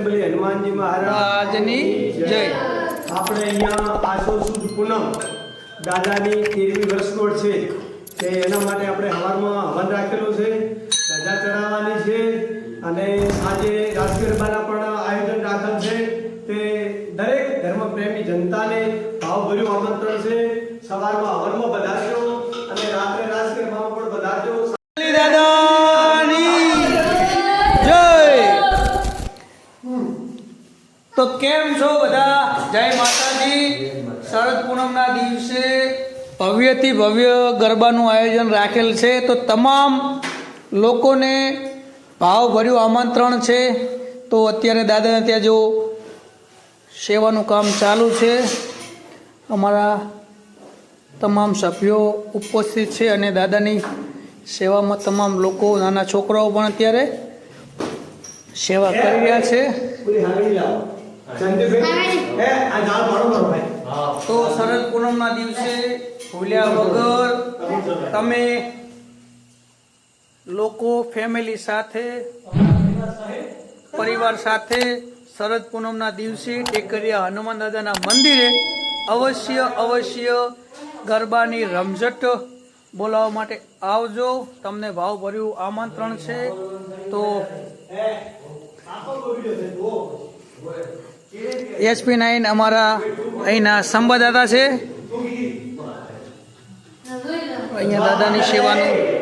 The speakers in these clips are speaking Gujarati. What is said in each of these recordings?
બજરંગબલી હનુમાનજી મહારાજની જય. આપણે અહીંયા આસો સુદ પૂનમ દાદાની તેરમી વર્ષગોળ છે તે એના માટે આપણે હવારમાં હવન રાખેલું છે, ધજા ચડાવવાની છે અને આજે રાસ ગરબાના પણ આયોજન રાખેલ છે તે દરેક ધર્મપ્રેમી જનતાને ભાવભર્યું આમંત્રણ છે સવારમાં હવનમાં પધારજો કેમ છો બધા? જય માતાજી. શરદ પૂનમના દિવસે ભવ્યથી ભવ્ય ગરબાનું આયોજન રાખેલ છે. તો તમામ લોકોને ભાવભર્યું આમંત્રણ છે. તો અત્યારે દાદાને ત્યાં જો સેવાનું કામ ચાલુ છે. અમારા તમામ સભ્યો ઉપસ્થિત છે અને દાદાની સેવામાં તમામ લોકો, નાના છોકરાઓ પણ અત્યારે સેવા કરી રહ્યા છે. આ જાળ પાડો ભાઈ. તો શરદ પૂનમના દિવસે ભૂલ્યા વગર તમે લોકો ફેમિલી સાથે પરિવાર સાથે શરદ પૂનમના દિવસે ટેકરિયા હનુમાન દાદાના મંદિરે અવશ્ય અવશ્ય ગરબાની રમઝટ બોલાવવા માટે આવજો. તમને ભાવભર્યું આમંત્રણ છે. તો એસપી નાઇન અમારા અહીંના સંવાદદાતા છે. અહીંયા દાદાની સેવાનું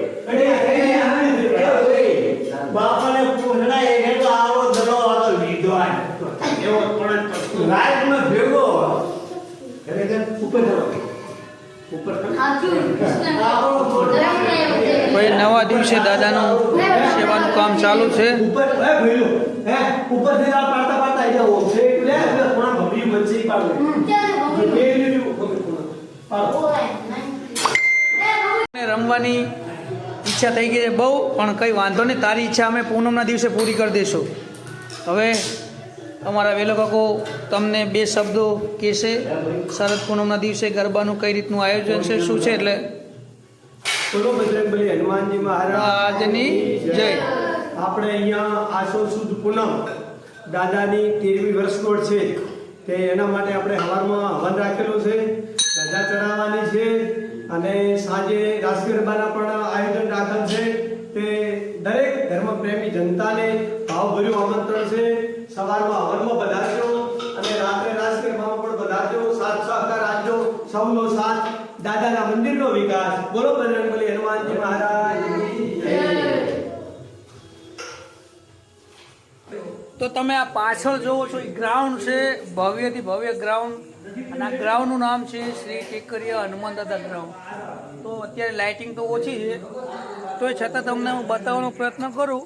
નવા દિવસે દાદાનું કામ ચાલુ છે. ઉપર હે ભઈલો હે ઉપરથી આ પાડતા પાડતા આઈ જાવ છે એટલે કોણ ભભરી વચ્ચે પાડો. એ લીધું પાડો. ને રમવાની ઈચ્છા થઈ ગઈ છે બહુ પણ કંઈ વાંધો નહીં. તારી ઈચ્છા અમે પૂનમના દિવસે પૂરી કરી દઈશું હવે અમારા વેલો કાકો તમને બે શબ્દો કહેશે. શરદ પૂનમના દિવસે ગરબાનું કઈ રીતનું આયોજન છે શું છે એટલે? બોલો બજરંગબલી હનુમાનજી મહારાજની જય. આપણે અહીંયા આસો સુદ પૂનમ દાદાની તેરમી વર્ષગોળ છે. તે એના માટે આપણે હવારમાં હવન રાખેલું છે ધજા ચડાવવાની છે અને સાંજે રાસ ગરબાના પણ આયોજન રાખેલ છે. તે દરેક ધર્મપ્રેમી જનતાને ભાવભર્યું આમંત્રણ છે. સવારમાં હવનમાં પધારજો અને રાત્રે રાસ પણ પધારજો. સાથ સહકાર આપજો સૌનો સાથ, દાદાના મંદિરનો વિકાસ. બોલો બજરંગબલી હનુમાનજી મહારાજ. તો તમે આ પાછળ જોવો છો એ ગ્રાઉન્ડ છે, ભવ્યથી ભવ્ય ગ્રાઉન્ડ અને આ ગ્રાઉન્ડનું નામ છે શ્રી ટેકરિયા હનુમાન દાદા ગ્રાઉન્ડ તો અત્યારે લાઇટિંગ તો ઓછી છે. તો એ છતાં તમને હું બતાવવાનો પ્રયત્ન કરું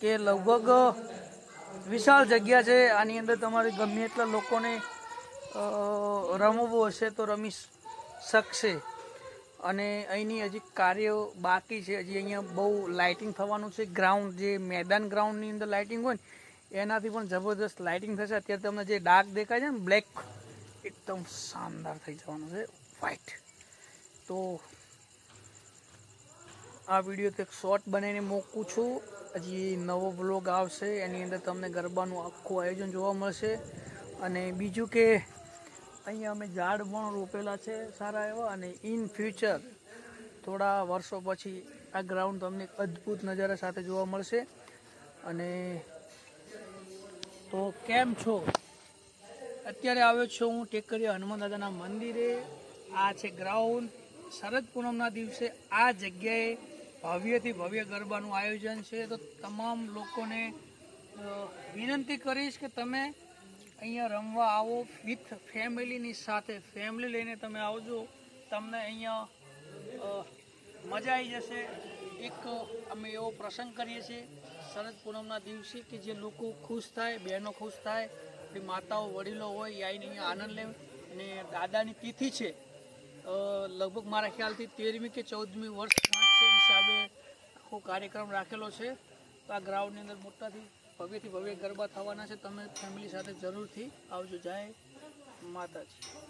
કે લગભગ વિશાળ જગ્યા છે. આની અંદર તમારે ગમે એટલા લોકોને રમવું હશે તો રમી શકશે. અને અહીંની હજી કાર્ય બાકી છે. હજી અહીંયા બહુ લાઇટિંગ થવાનું છે. ગ્રાઉન્ડ જે મેદાન ગ્રાઉન્ડની અંદર લાઇટિંગ હોય ને એનાથી પણ જબરદસ્ત લાઇટિંગ થશે. અત્યારે તમને જે ડાર્ક દેખાય છે ને બ્લેક એકદમ શાનદાર થઈ જવાનું છે. વ્હાઇટ તો આ વીડિયો તો એક શોર્ટ બનાવીને મૂકું છું. હજી નવો બ્લોગ આવશે. એની અંદર તમને ગરબાનું આખું આયોજન જોવા મળશે. અને બીજું કે, અહીંયા અમે ઝાડ પણ રોપેલા છે સારા એવા. અને ઇન ફ્યુચર થોડા વર્ષો પછી આ ગ્રાઉન્ડ તમને અદ્ભુત નજારા સાથે જોવા મળશે. અને તો કેમ છો? અત્યારે આવ્યો છું હું ટેકરિયા હનુમાન દાદાના મંદિરે. આ છે ગ્રાઉન્ડ શરદ પૂનમના દિવસે આ જગ્યાએ ભવ્યથી ભવ્ય ગરબાનું આયોજન છે. તો તમામ લોકોને વિનંતી કરીશ કે તમે અહીંયા રમવા આવો, વિથ ફેમિલીની સાથે, ફેમિલી લઈને તમે આવજો. તમને અહીંયા મજા આવી જશે. એક અમે એવો પ્રસંગ કરીએ છીએ. શરદ પૂનમના દિવસે કે જે લોકો ખુશ થાય, બહેનો ખુશ થાય આપણી માતાઓ, વડીલો હોય આવીને આનંદ લે. અને દાદાની તિથિ છે લગભગ મારા ખ્યાલથી તેરમી કે ચૌદમી વર્ષ હિસાબે આખો કાર્યક્રમ રાખેલો છે. તો આ ગ્રાઉન્ડની અંદર મોટાથી ભવ્યથી ભવ્ય ગરબા થવાના છે. તમે ફેમિલી સાથે જરૂરથી આવજો. જય માતાજી.